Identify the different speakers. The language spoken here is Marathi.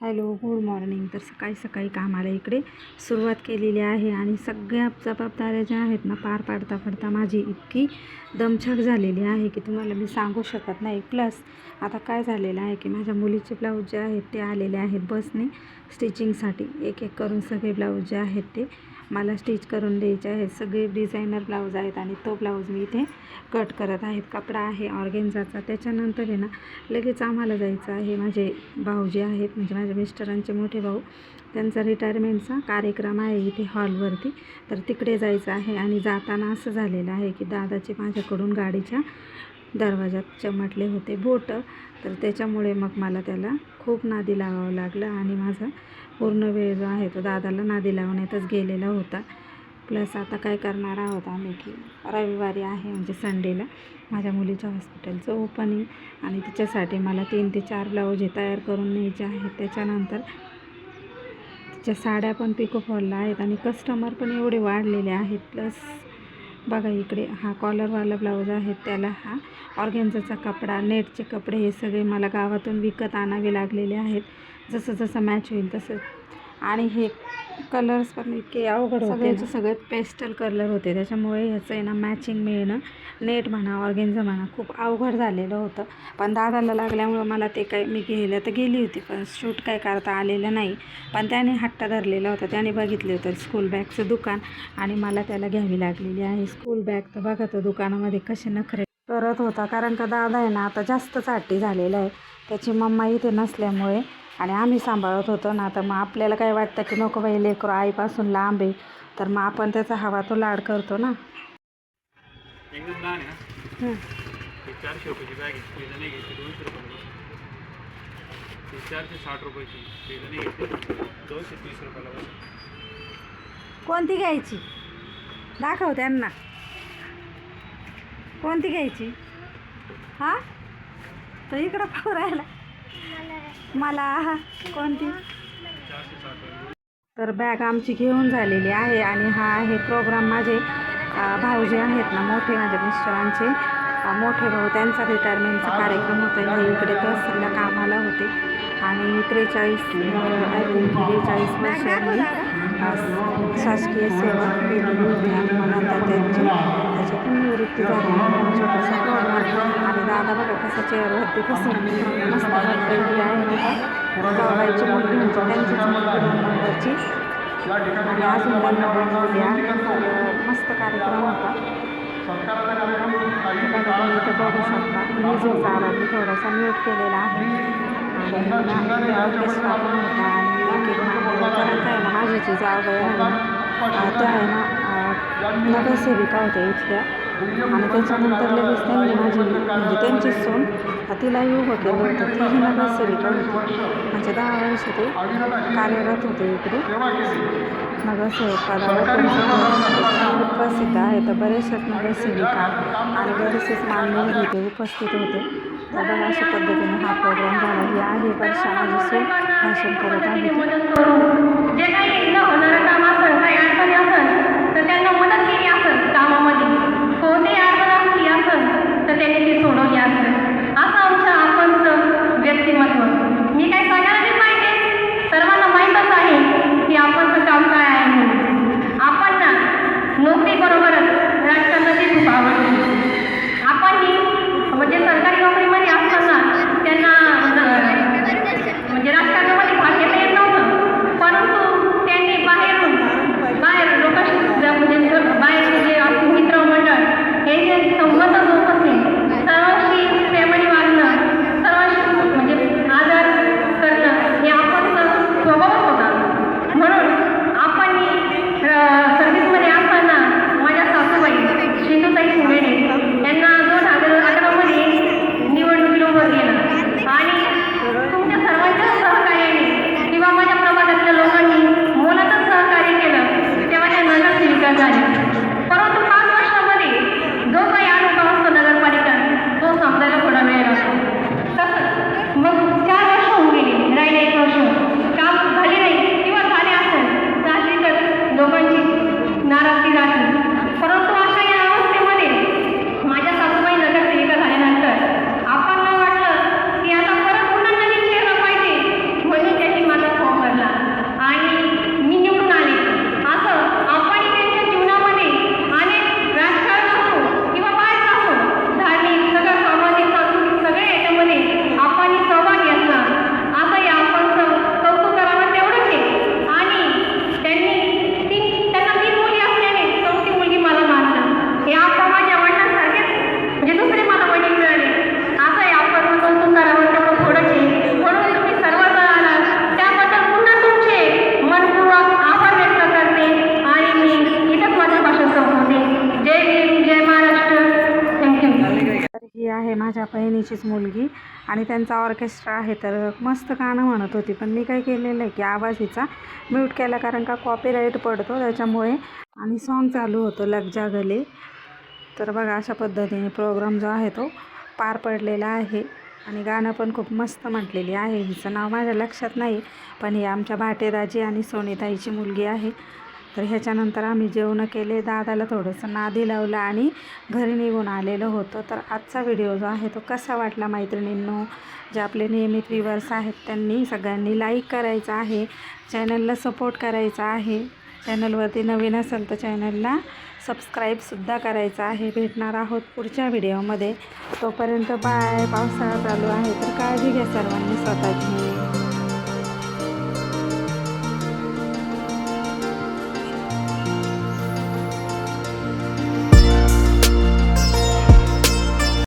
Speaker 1: Hello good morning. तर सकाळी सकाळी कामाला इकडे सुरुवात केलेली आहे आणि सगळ्या जबाबदाऱ्या ज्या आहेत ना पार पाडता पाडता माझी इतकी दमछाक झालेली आहे की तुम्हाला मी सांगू शकत नाही. प्लस आता काय झालेलं आहे की माझ्या मुलीचे ब्लाऊज जे आहेत ते आलेले आहेत बसने. स्टिचिंगसाठी एक एक करून सगळे ब्लाऊज जे आहेत ते मला स्टिच करून द्यायचे आहेत. सगळे डिझायनर ब्लाऊज आहेत आणि तो ब्लाऊज मी इथे कट करत आहेत. कपडा आहे ऑर्गेन्झाचा. त्याच्यानंतर आहे ना लगेच आम्हाला जायचं आहे माझे भाऊ जे आहेत. म्हणजे माझ्या मिस्टरांचे मोठे भाऊ. त्यांचा रिटायरमेंटचा कार्यक्रम आहे इथे हॉलवरती. तर तिकडे जायचं आहे आणि जाताना असं झालेलं आहे की दादाचे माझ्याकडून गाडीच्या दरवाजात चमटले होते बोट. तर त्याच्यामुळे मग मला त्याला खूप नादी लावावं लागलं आणि माझा पूर्ण वेळ जो आहे तो दादाला नादी लावण्यातच गेलेला होता. प्लस आता काय करणार आहोत आम्ही की रविवारी आहे म्हणजे संडेला माझ्या मुलीच्या हॉस्पिटलचं ओपनिंग आणि तिच्यासाठी मला तीन ते चार ब्लाऊज हे तयार करून न्यायचे आहेत. त्याच्यानंतर तिच्या साड्या पण पिको फॉलला आहेत आणि कस्टमर पण एवढे वाढलेले आहेत. प्लस बघा इकडे हा कॉलरवाला ब्लाऊज आहे. त्याला हा ऑर्गेन्झाचा कपडा नेटचे कपडे हे सगळे मला गावातून विकत आणावे लागलेले आहेत. जसं जसं मॅच होईल तसं. आणि हे कलर्स पण इतके अवघड सगळ्याचे सगळे पेस्टल कलर होते. त्याच्यामुळे ह्याचं आहे ना मॅचिंग मिळणं नेट म्हणा ऑर्गेन्झा म्हणा खूप अवघड झालेलं होतं. पण दादाला लागल्यामुळं मला ते काही मी गेलं तर गेली होती पण शूट काय करता आलेलं नाही. पण त्याने हट्टा धरलेला होता. त्याने बघितले होतं स्कूल बॅगचं दुकान आणि मला त्याला घ्यावी लागलेली आहे. स्कूल बॅग तर बघा तो दुकानामध्ये कसे नखरे करत होता. कारण का दादा आहे ना आता जास्तच हट्टी झालेला आहे. त्याची मम्मा इथे नसल्यामुळे आणि आम्ही सांभाळत होतो ना तर मग आपल्याला काय वाटतं की नको बाई लेकरू आईपासून लांब आहे तर मग आपण त्याचा हवा तो लाड करतो ना.
Speaker 2: चारशे रुपयाची बॅग आहे. दोनशे चारशे साठ रुपयाची. दोनशे तीस रुपयाला
Speaker 1: कोणती घ्यायची? दाखव त्यांना. कोणती घ्यायची? हा? तर इकडं पाहू राहिला. मला? कोणती? तर बॅग आमची घेऊन झालेली आहे आणि हा आहे प्रोग्राम माझे भाऊजी आहेत ना मोठे माझ्या मिस्टरांचे. मोठे भाऊ त्यांचा रिटायरमेंटचा कार्यक्रम होता हे इकडे तहसीलला कामाला होते. आणि त्रेचाळीस आय थिंक वर्षांनी अ, शासकीय सेवा दिलेली होती आणि मग त्यांची त्याच्यातून निवृत्ती झाली. छोटासा प्रोग्राम आणि दादा बघा कसं चेअरवरती कसं मस्त वाटलेली आहे बघा जावायची मुलगी म्हणजे त्यांचीच मुलगी नंबरची आणि अजून त्यांना बोलवली मस्त कार्यक्रम होता. बघू शकता. म्युझिकचा आवाज मी थोडासा म्यूट केलेला आहे. आणि होता आणि कारण काय ना माझी जागा आहे त्या आहे ना नगरसेविका होत्या इथल्या आणि त्याच्यानंतर लगेच त्यांनी माझी म्हणजे त्यांची सून तिलाही उभं केलं होतं तीही नगरसेविका होती म्हणजे दहा वर्ष ते कार्यरत होते इकडे नगरसेवक उपस्थित आहे तर बरेचशाच नगरसेविका आणि बरेचसेच मान्यवर इथे उपस्थित होते. बघा अशा पद्धतीने हा प्रोग्राम झाला. ही आहे वर्षा माझी भाषण करत आहे.
Speaker 3: माझ्या
Speaker 1: बहिणीचीच मुलगी आणि त्यांचा ऑर्केस्ट्रा आहे तर मस्त गाणं म्हणत होती. पण मी काय केलेलं आहे की आवाज हिचा म्यूट केला कारण का कॉपीराईट पडतो त्याच्यामुळे आणि सॉन्ग चालू होतं लग गले तर बघा अशा पद्धतीने प्रोग्राम जो आहे तो पार पडलेला आहे. आणि गाणं पण खूप मस्त म्हटलेली आहे. हिचं नाव माझ्या लक्षात नाही पण ही आमच्या भाटेदाजी आणि सोनीताईची मुलगी आहे. तर ह्याच्यानंतर आम्ही जेवणं केले. दादाला थोडंसं नादी लावलं आणि घरी निघून आलेलं होतं. तर आजचा व्हिडिओ जो आहे तो कसा वाटला मैत्रिणींनो? जे आपले नियमित व्ह्युअर्स आहेत त्यांनी सगळ्यांनी लाईक करायचं आहे चॅनलला सपोर्ट करायचा आहे. चॅनलवरती नवीन असेल तर चॅनलला सबस्क्राईबसुद्धा करायचं आहे. भेटणार आहोत पुढच्या व्हिडिओमध्ये. तोपर्यंत बाय. पावसाळा चालू आहे. तर काळजी घ्या सर्वांनी स्वतःची.